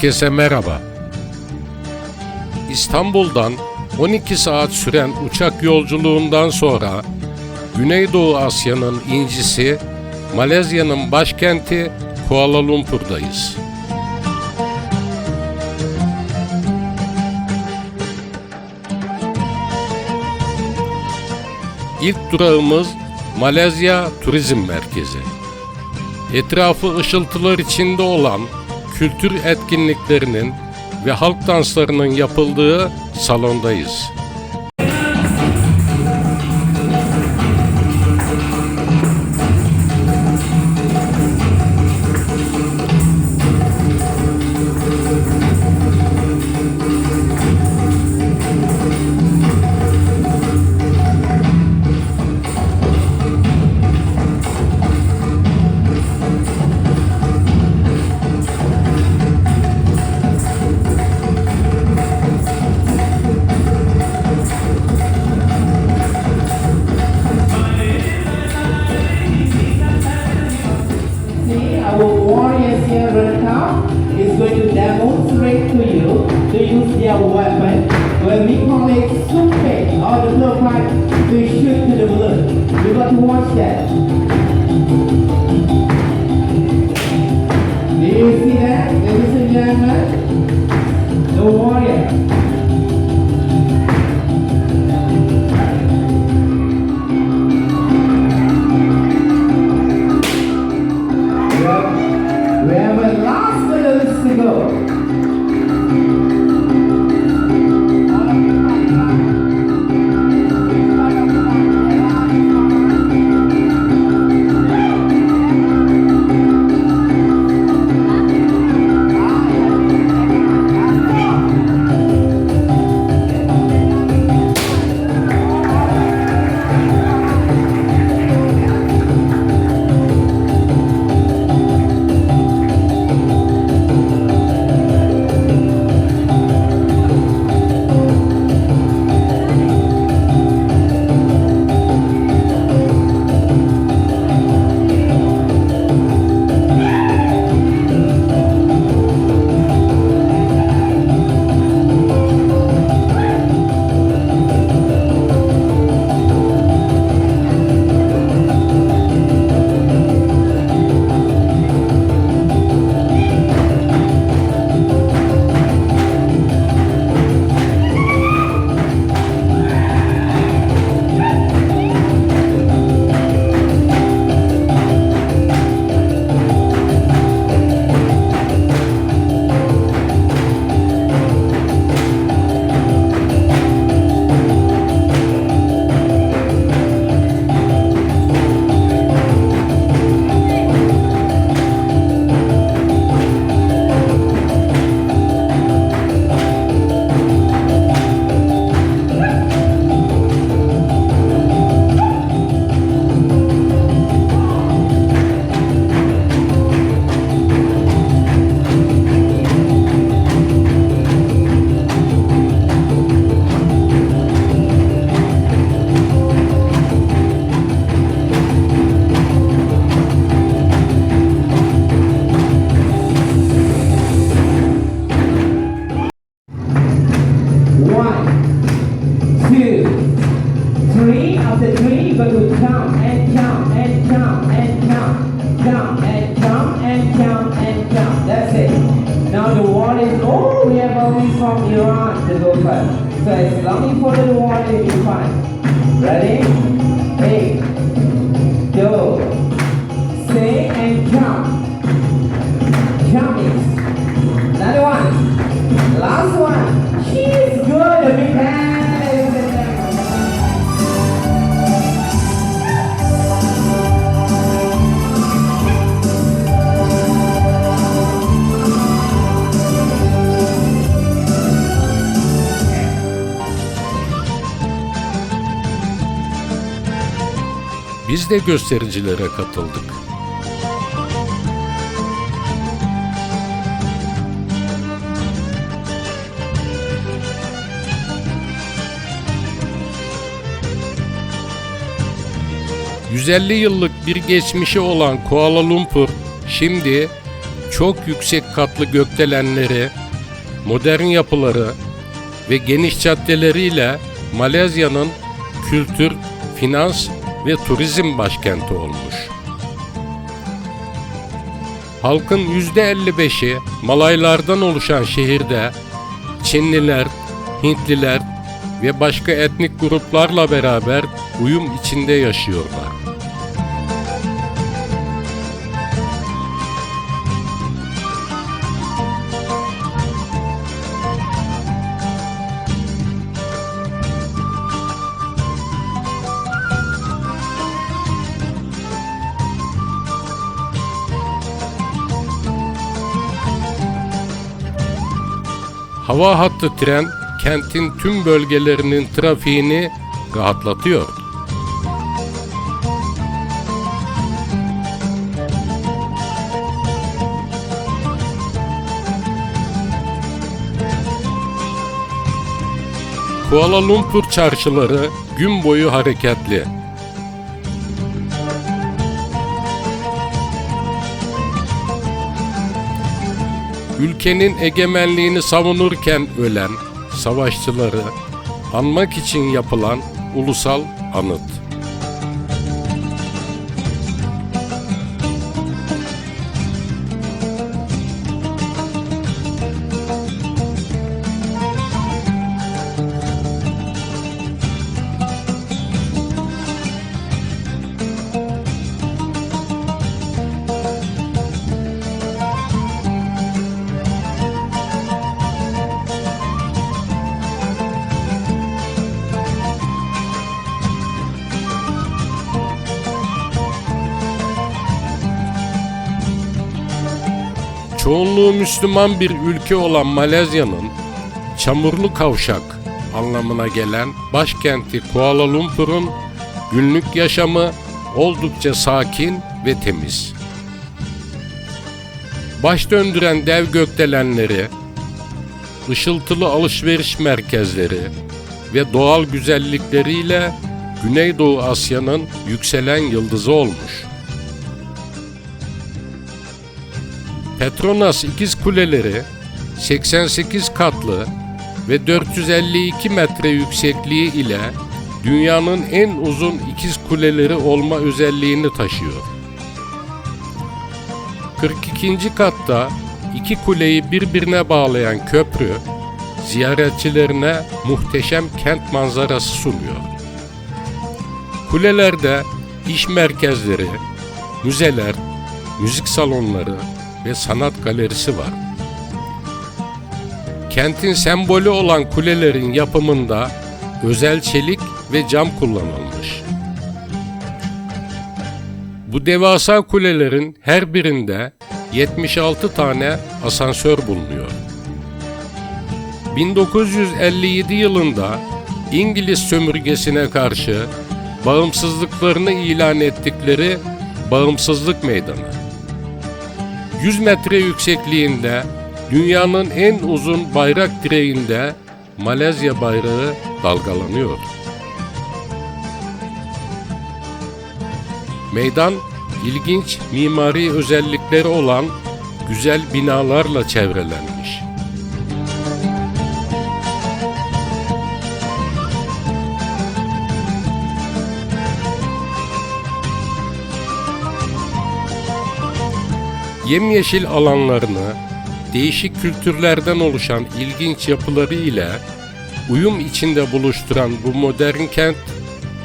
Herkese merhaba. İstanbul'dan 12 saat süren uçak yolculuğundan sonra Güneydoğu Asya'nın incisi Malezya'nın başkenti Kuala Lumpur'dayız. İlk durağımız Malezya Turizm Merkezi. Etrafı ışıltılar içinde olan kültür etkinliklerinin ve halk danslarının yapıldığı salondayız. Thank you. Three, you're going to count and count and count and count, count and count and count and count. That's it. Now the wall is. Oh, we have only from Iran to go first. So as long as the wall, you'll fine. Ready? Biz de göstericilere katıldık. ...150 yıllık bir geçmişi olan Kuala Lumpur... ...şimdi çok yüksek katlı gökdelenleri, modern yapıları ve geniş caddeleriyle Malezya'nın kültür, finans ve turizm başkenti olmuş. Halkın %55'i Malaylardan oluşan şehirde Çinliler, Hintliler ve başka etnik gruplarla beraber uyum içinde yaşıyorlar. Hava hattı tren kentin tüm bölgelerinin trafiğini rahatlatıyor. Kuala Lumpur çarşıları gün boyu hareketli. Ülkenin egemenliğini savunurken ölen savaşçıları anmak için yapılan ulusal anıt. Çoğunluğu Müslüman bir ülke olan Malezya'nın çamurlu kavşak anlamına gelen başkenti Kuala Lumpur'un günlük yaşamı oldukça sakin ve temiz. Baş döndüren dev gökdelenleri, ışıltılı alışveriş merkezleri ve doğal güzellikleriyle Güneydoğu Asya'nın yükselen yıldızı olmuş. Petronas ikiz kuleleri 88 katlı ve 452 metre yüksekliği ile dünyanın en uzun ikiz kuleleri olma özelliğini taşıyor. 42. katta iki kuleyi birbirine bağlayan köprü ziyaretçilerine muhteşem kent manzarası sunuyor. Kulelerde iş merkezleri, müzeler, müzik salonları ve sanat galerisi var. Kentin sembolü olan kulelerin yapımında özel çelik ve cam kullanılmış. Bu devasa kulelerin her birinde 76 tane asansör bulunuyor. 1957 yılında İngiliz sömürgesine karşı bağımsızlıklarını ilan ettikleri Bağımsızlık Meydanı. 100 metre yüksekliğinde dünyanın en uzun bayrak direğinde Malezya bayrağı dalgalanıyor. Meydan ilginç mimari özellikleri olan güzel binalarla çevrelenmiş. Yemyeşil alanlarını, değişik kültürlerden oluşan ilginç yapıları ile uyum içinde buluşturan bu modern kent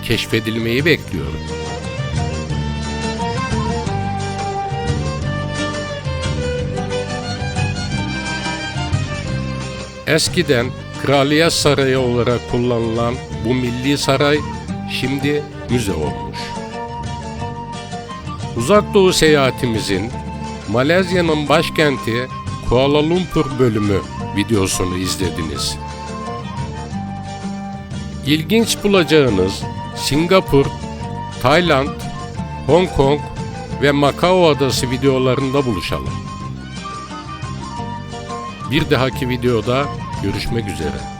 keşfedilmeyi bekliyor. Eskiden Kraliyet Sarayı olarak kullanılan bu milli saray şimdi müze olmuş. Uzak Doğu seyahatimizin Malezya'nın başkenti Kuala Lumpur bölümü videosunu izlediniz. İlginç bulacağınız Singapur, Tayland, Hong Kong ve Macao adası videolarında buluşalım. Bir dahaki videoda görüşmek üzere.